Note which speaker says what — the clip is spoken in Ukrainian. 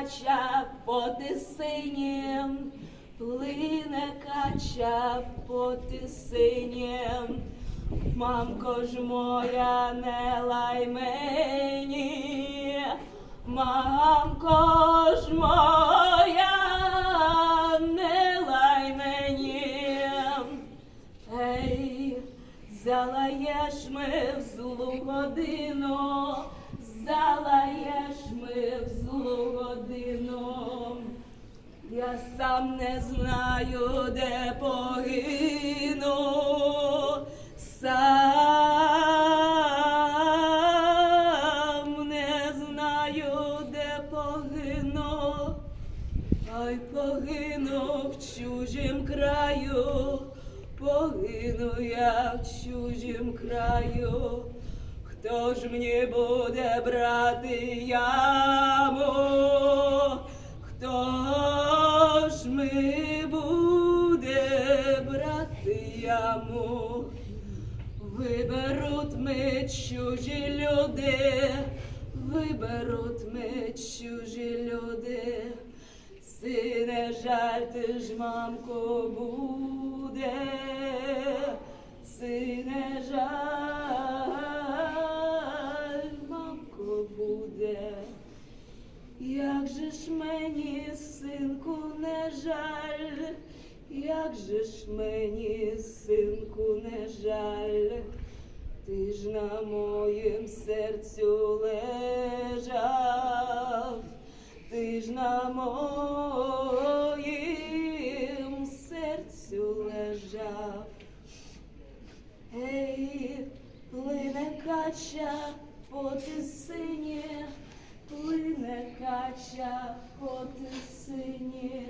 Speaker 1: Кача по тисинім, плине кача по тисинім. Мамко ж моя, не лай мені, мамко ж моя, не лай мені. Ей, залаєш ми в злу годину, залаєш ми в злу годину. Я сам не знаю, де погину, Ай погину в чужім краю, погину я в чужім краю. Хто ж мені буде брати яму? Хто ж ми буде брати яму? Виберуть ми чужі люди, виберуть ми чужі люди. Жаль, ж мамко буде, сине жаль, мамко буде. Як же ж мені, синку, не жаль, як же ж мені, синку, не жаль, ти ж на моїм серцю лежав, ти ж на моїм лежав. Ей, плине кача по тисині, плине кача по тисині.